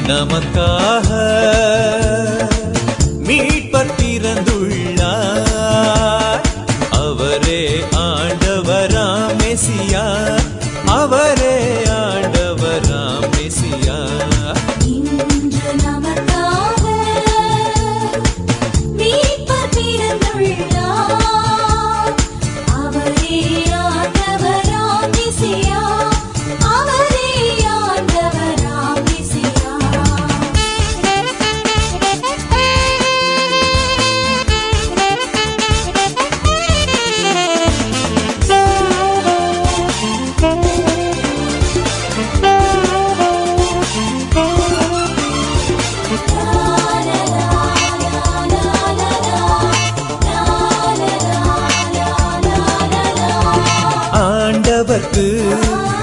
நமக்காக மீட்பர் பிறந்துள்ளார் அவரே ஆண்டவராம் மெசியா. அவரே ஆண்டவராம் மெசியா.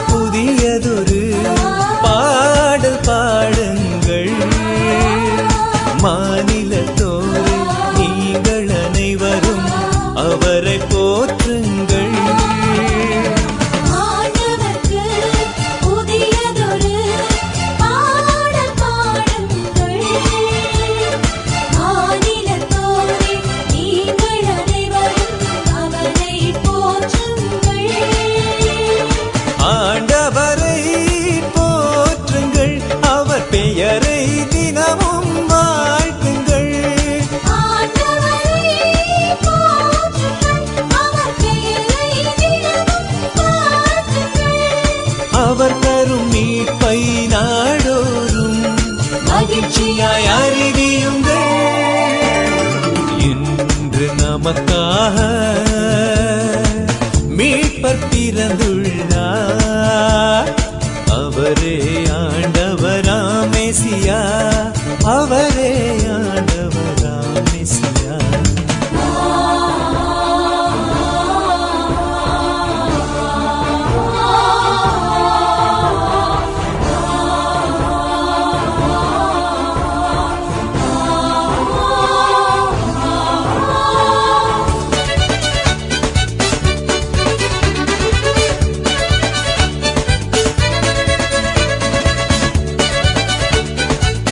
புதியதொரு மகிழ்ச்சியாய் அறிவியுங்கள் இன்று நமக்காக மீட்பர் பிறந்துள்ளார்.